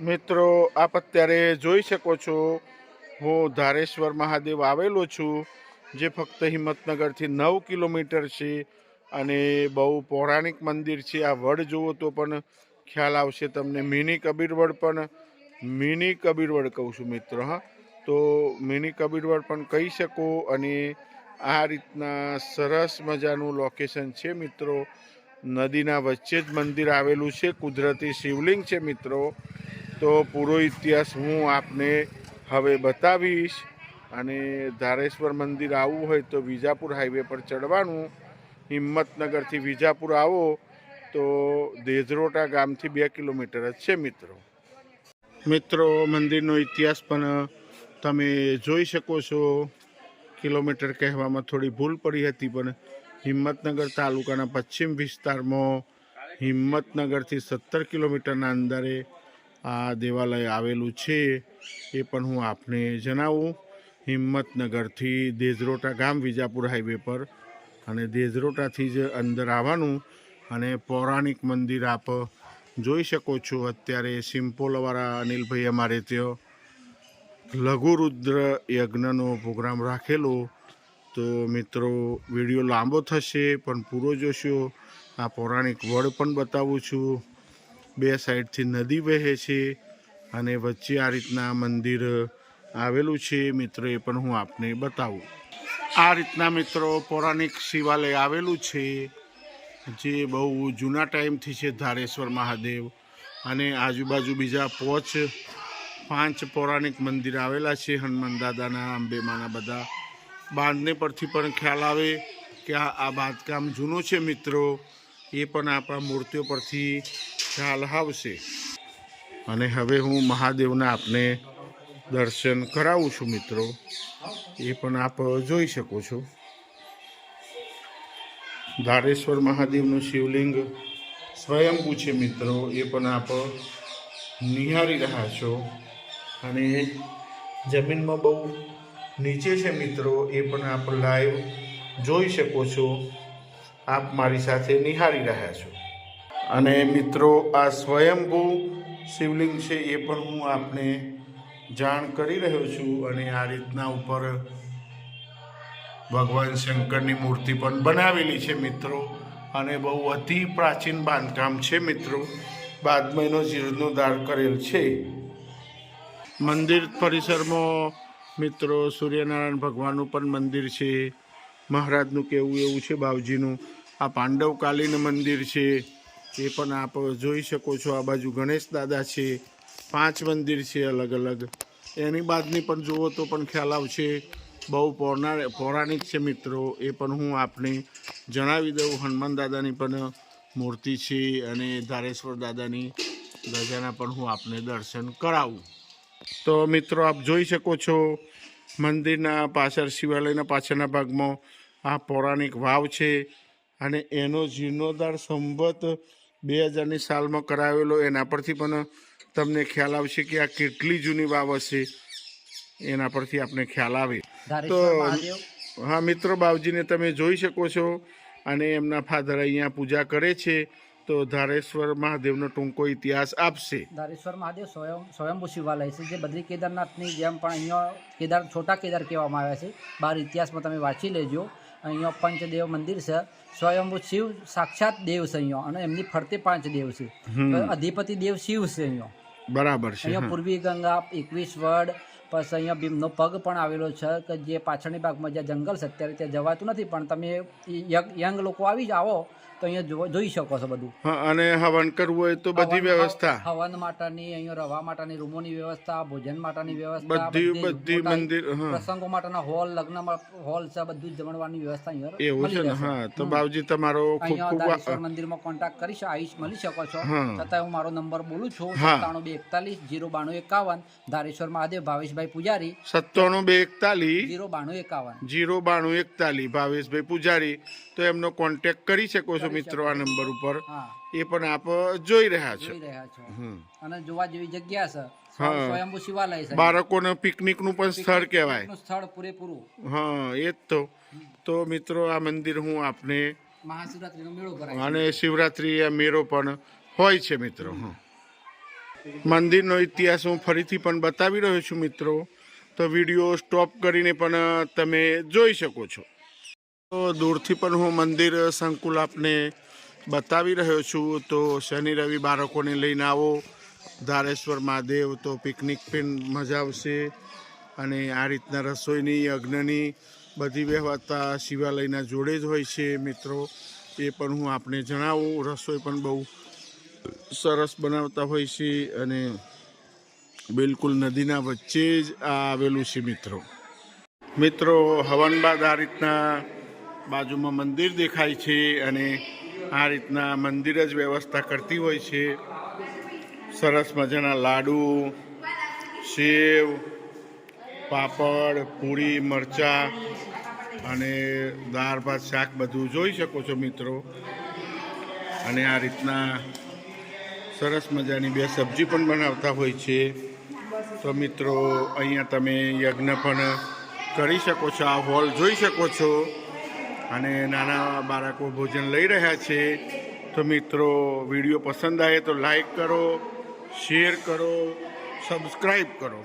મિત્રો, આપ અત્યારે જોઈ શકો છો, હું ધારેશ્વર મહાદેવ આવેલો છું, જે ફક્ત હિંમતનગરથી નવ કિલોમીટર છે અને બહુ પૌરાણિક મંદિર છે. આ વડ જુઓ તો પણ ખ્યાલ આવશે તમને. મિની કબીરવડ પણ, મિની કબીરવડ કહું છું મિત્રો, હા. તો મિની કબીરવડ પણ કહી શકો અને આ રીતના સરસ મજાનું લોકેશન છે મિત્રો. નદીના વચ્ચે જ મંદિર આવેલું છે. કુદરતી શિવલિંગ છે મિત્રો. તો પૂરો ઇતિહાસ હું આપને હવે બતાવીશ અને ધારેશ્વર મંદિર આવવું હોય તો વિજાપુર હાઈવે પર ચડવાનું. હિંમતનગરથી વિજાપુર આવો તો દેજરોટા ગામથી બે કિલોમીટર જ છે મિત્રો. મિત્રો, મંદિરનો ઇતિહાસ પણ તમે જોઈ શકો છો. કિલોમીટર કહેવામાં થોડી ભૂલ પડી હતી, પણ હિંમતનગર તાલુકાના પશ્ચિમ વિસ્તારમાં હિંમતનગરથી સત્તર કિલોમીટરના અંદરે આ દેવાલય આવેલું છે એ પણ હું આપને જણાવું. હિંમતનગરથી દેજરોટા ગામ વિજાપુર હાઈવે પર અને દેજરોટાથી જ અંદર આવવાનું અને પૌરાણિક મંદિર આપ જોઈ શકો છો. અત્યારે સિમ્પોલવાળા અનિલભાઈ અમારે ત્યાં લઘુરુદ્ર યજ્ઞનો પ્રોગ્રામ રાખેલો. તો મિત્રો, વીડિયો લાંબો થશે પણ પૂરો જોશો. આ પૌરાણિક વડ પણ બતાવું છું. બે સાઈડથી નદી વહે છે અને વચ્ચે આ રીતના મંદિર આવેલું છે. મિત્રો એ પણ હું આપને બતાવું. આ રીતના મિત્રો પૌરાણિક શિવાલય આવેલું છે, જે બહુ જૂના ટાઈમથી છે ધારેશ્વર મહાદેવ. અને આજુબાજુ બીજા પોચ, પાંચ પૌરાણિક મંદિર આવેલા છે, હનુમાન દાદાના અંબેમાના બધા. બાંધને પરથી પણ ખ્યાલ આવે કે આ બાંધકામ જૂનું છે મિત્રો. એ પણ આપણા મૂર્તિઓ પરથી ખ્યાલ આવશે. અને હવે હું મહાદેવના આપને દર્શન કરાવું છું મિત્રો. એ પણ આપ જોઈ શકો છો. ધારેશ્વર મહાદેવનું શિવલિંગ સ્વયંભૂ છે મિત્રો. એ પણ આપ નિહાળી રહ્યા છો. અને જમીનમાં બહુ નીચે છે મિત્રો. એ પણ આપ લાઈવ જોઈ શકો છો. આપ મારી સાથે નિહાળી રહ્યા છો. અને મિત્રો, આ સ્વયંભૂ શિવલિંગ છે એ પણ હું આપને જાણ કરી રહ્યો છું અને આ રીતના ઉપર ભગવાન શંકરની મૂર્તિ પણ બનાવેલી છે મિત્રો. અને બહુ અતિ પ્રાચીન બાંધકામ છે મિત્રો. બાદમાં જીર્ણોદ્ધાર કરેલ છે. મંદિર પરિસરમાં મિત્રો સૂર્યનારાયણ ભગવાનનું પણ મંદિર છે. મહારાજનું કેવું એવું છે, બાવજીનું. આ પાંડવકાલીન મંદિર છે. એ પણ આપ જોઈ શકો છો, આ બાજુ ગણેશ દાદા છે, પાંચ મંદિર છે અલગ અલગ. એની બાદની પણ જુઓ તો પણ ખ્યાલ આવશે, બહુ પૌરા પૌરાણિક છે મિત્રો, એ પણ હું આપને જણાવી દઉં. હનુમાન દાદાની પણ મૂર્તિ છે અને ધારેશ્વર દાદાની ધજાના પણ હું આપને દર્શન કરાવું. તો મિત્રો, આપ જોઈ શકો છો, મંદિરના પાછળ શિવાલયના પાછળના ભાગમાં આ પૌરાણિક વાવ છે અને એનો જીર્ણોદ્ધાર સંવત બે હજારની સાલમાં કરાવેલો એના પરથી પણ તમને ખ્યાલ આવશે કે આ કેટલી જૂની વાવ હશે એના પરથી આપણે ખ્યાલ આવે. તો હા મિત્રો બાવજીને તમે જોઈ શકો છો અને એમના ફાધર અહીંયા પૂજા કરે છે તો ધારેશ્વર મહાદેવનો ટૂંકો ઇતિહાસ આપશે. ધારેશ્વર મહાદેવ સ્વયં સ્વયંભૂ શિવાલય છે જે બદ્રી કેદારનાથની જેમ પણ અહીંયા કેદાર છોટા કેદાર કહેવામાં આવ્યા છે. બહાર ઇતિહાસમાં તમે વાંચી લેજો. અહીંયા પંચદેવ મંદિર છે. સ્વયંભૂ શિવ સાક્ષાત દેવ છે અહીંયા અને એમની ફરતે પાંચ દેવ છે. અધિપતિ દેવ શિવ છે અહીંયા. બરાબર છે અહીંયા પૂર્વી ગંગા એકવીસ વડ પછી અહીંયા ભીમનો પગ પણ આવેલો છે કે જે પાછળની ભાગમાં જ્યાં જંગલ છે અત્યારે ત્યાં જવાતું નથી પણ તમે યંગ લોકો આવી જ આવો તો અહીંયા જોઈ શકો છો બધું. અને હવન કરવું હોય તો બધી વ્યવસ્થા. હવન માટેની અહીંયા રવા માટેની રૂમોની વ્યવસ્થા ભોજન માટેની વ્યવસ્થા બધી બધી મંદિર પ્રસંગો માટેના હોલ લગ્ન હોલ છે બધું જ જમણવાની વ્યવસ્થા અહીંયા એવું છે ને? હા તો બાવજી તમારો ખૂબ ખૂબ મંદિરમાં કોન્ટેક્ટ કરી શકો આવીશ મળી શકો છો. છતાં હું મારો નંબર બોલું છું. સત્તાણું બે એકતાલીસ જીરો બાણું એકાવન ધારેશ્વર મહાદેવ ભાવેશભાઈ પૂજારી સત્તાણું બે એકતાલીસ. જીરો બાણું એકાવન. જીરો બાણું એકતાલીસ. ભાવેશભાઈ પૂજારી તો એમનો કોન્ટેક્ટ કરી શકો છો મિત્રો આ નંબર ઉપર. એ પણ આપ જોઈ રહ્યા છો. અને જોવા જેવી જગ્યા છે. સ્વયંભૂ શિવાલય છે. બાળકોને પિકનિકનું પણ સ્થળ કહેવાય. નું સ્થળ પૂરેપૂરું. હા એ જ તો. તો મિત્રો આ મંદિર હું આપને મહાશિવરાત્રીનો મેળો ભરાય અને શિવરાત્રી મેળો પણ હોય છે મિત્રો. હા મંદિરનો ઇતિહાસ હું ફરીથી પણ બતાવી રહ્યો છું મિત્રો. તો વીડિયો સ્ટોપ કરીને પણ તમે જોઈ શકો છો. તો દૂરથી પણ હું મંદિર સંકુલ આપને બતાવી રહ્યો છું. તો શનિ, રવિ બાળકોને લઈને આવો. ધારેશ્વર મહાદેવ તો પિકનિક પણ મજા આવશે. અને આ રીતના રસોઈની, યજ્ઞની બધી વ્યવસ્થા શિવાલયના જોડે જ હોય છે મિત્રો. એ પણ હું આપને જણાવું. રસોઈ પણ બહુ સરસ બનાવતા હોય છે અને બિલકુલ નદીના વચ્ચે જ આ આવેલું છે મિત્રો. મિત્રો હવન બાદ આ રીતના બાજુમાં મંદિર દેખાય છે અને આ રીતના મંદિર જ વ્યવસ્થા કરતી હોય છે. સરસ મજાના લાડુ, સેવ, પાપડ, પૂરી, મરચાં અને દાળ ભાત શાક બધું જોઈ શકો છો મિત્રો. અને આ રીતના સરસ મજાની બે સબ્જી પણ બનાવતા હોય છે. તો મિત્રો, અહીંયા તમે યજ્ઞ પણ કરી શકો છો, આ હોલ જોઈ શકો છો. અને નાના બાળકો ભોજન લઈ રહ્યા છે. તો મિત્રો, વીડિયો પસંદ આવે તો લાઈક કરો, શેર કરો સબસ્ક્રાઈબ કરો.